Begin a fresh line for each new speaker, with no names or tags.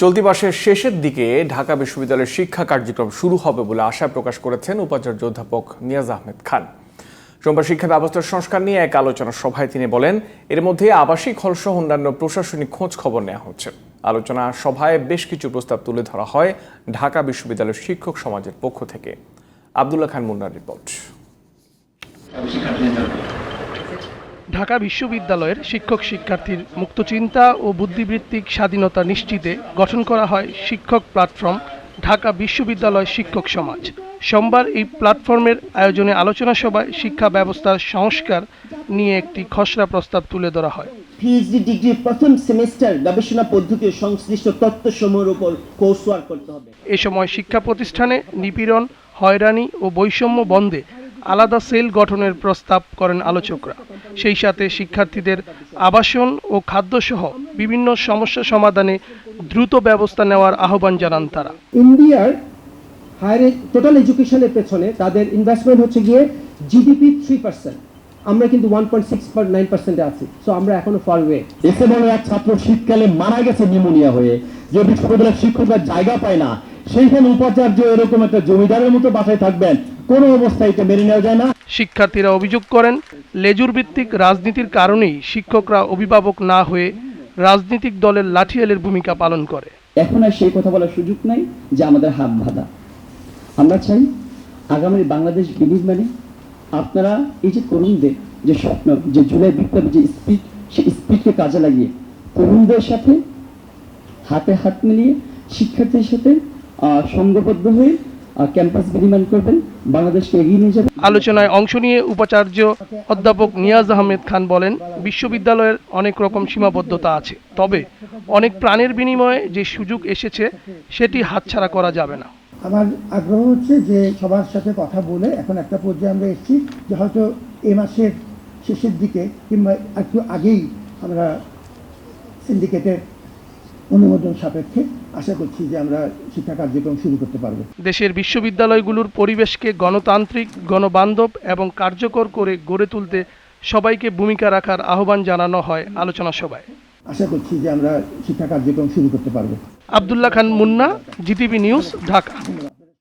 চলতি মাসের শেষের দিকে ঢাকা বিশ্ববিদ্যালয়ের শিক্ষা কার্যক্রম শুরু হবে বলে আশা প্রকাশ করেছেন উপাচার্য অধ্যাপক নিয়াজ আহমেদ খান। সোমবার শিক্ষা ব্যবস্থার সংস্কার নিয়ে এক আলোচনা সভায় তিনি বলেন, এর মধ্যে আবাসিক হলসহ অন্যান্য প্রশাসনিক খোঁজ খবর নেওয়া হচ্ছে। আলোচনা সভায় বেশ কিছু প্রস্তাব তুলে ধরা হয় ঢাকা বিশ্ববিদ্যালয়ের শিক্ষক সমাজের পক্ষ থেকে। আবদুল্লাহ খান মুন্নার রিপোর্ট।
ঢাকা বিশ্ববিদ্যালয়ের শিক্ষক শিক্ষার্থীর মুক্তচিন্তা ও বুদ্ধিবৃত্তিক স্বাধীনতা নিশ্চিতে গঠন করা হয় শিক্ষক প্ল্যাটফর্ম ঢাকা বিশ্ববিদ্যালয় শিক্ষক সমাজ। সোমবার এই প্ল্যাটফর্মের আয়োজনে আলোচনা সভায় শিক্ষা ব্যবস্থার সংস্কার নিয়ে একটি খসড়া প্রস্তাব তুলে ধরা হয়।
পিএইচডি ডিগ্রির প্রথম সেমিস্টার গবেষণা পদ্ধতি ও সংশ্লিষ্ট তত্ত্বসমূহের উপর কোর্স ওয়ার্ক করতে হবে।
এ সময় শিক্ষা প্রতিষ্ঠানে নিপীড়ন হয়রানি ও বৈষম্য বন্ধে আলাদা সেল গঠনের প্রস্তাব করেন আলোচকরা। সেই সাথে শিক্ষার্থীদের আবাসন ও খাদ্যসহ বিভিন্ন সমস্যা সমাধানে দ্রুত ব্যবস্থা নেওয়ার আহ্বান জানান তারা।
ইন্ডিয়ার হায়ার টোটাল এডুকেশনের পেছনে তাদের ইনভেস্টমেন্ট হচ্ছে গিয়ে জিডিপি থ্রি পার্সেন্ট আমরা কিন্তু ওয়ান পয়েন্ট সিক্স নাইন পার্সেন্টে আছি। সো আমরা এখনও ফার ওয়ে
এসে বড় এক ছাত্র শীতকালে মারা গেছে নিউমোনিয়া হয়ে। যে বিশ্ববিদ্যালয়ের শিক্ষকরা জায়গা পায় না সেইখানে উপাচার্য এরকম একটা জমিদারের মতো বাসায় থাকবেন। কোনো অবস্থায় এটা মেনে নেওয়া যায় না।
শিক্ষার্থীরা অভিযোগ করেন লেজুর ভিত্তিক রাজনীতির কারণেই শিক্ষকরা অভিভাবক না হয়ে রাজনৈতিক দলের লাঠিয়ালের ভূমিকা পালন করে।
এখন আর সেই কথা বলার সুযোগ নাই যে আমাদের হাত বাঁধা। আমরা চাই আগামী বাংলাদেশ বিনির্মাণে আপনারা এই যে তরুণদের যে স্বপ্ন যে জুলাই বিপ্লব যে স্পিড সেই স্পিডকে কাজে লাগিয়ে তরুণদের সাথে হাতে হাত মিলিয়ে শিক্ষার্থীর সাথে আহ, সঙ্গবদ্ধ হয়ে ক্যাম্পাস বিনির্মাণ করবেন বাংলাদেশকে এগিয়ে নিয়ে যাবেন।
আলোচনায় অংশ নিয়ে উপাচার্য অধ্যাপক নিয়াজ আহমেদ খান বলেন বিশ্ববিদ্যালয়ের অনেক রকম সীমাবদ্ধতা আছে তবে অনেক প্রাণের বিনিময়ে যে সুযোগ এসেছে সেটি হাতছাড়া করা যাবে না।
আমার আগ্রহ হচ্ছে যে সবার সাথে কথা বলে এখন একটা পর্যায়ে আমরা এসেছি যে হয়তো এ মাসের শেষের দিকে কিংবা একটু আগেই আমরা সিন্ডিকেটের অনুমোদন সাপেক্ষে আশা করছি যে আমরা শিক্ষা কার্যক্রম শুরু করতে পারব।
দেশের বিশ্ববিদ্যালয়গুলোর পরিবেশকে গণতান্ত্রিক গণবান্ধব এবং কার্যকর করে গড়ে তুলতে সবাইকে ভূমিকা রাখার আহ্বান জানানো হয় আলোচনা সভায়।
আশা করছি যে আমরা শিক্ষা কার্যক্রম শুরু করতে পারব।
Abdullah Khan Munna GTV news Dhaka.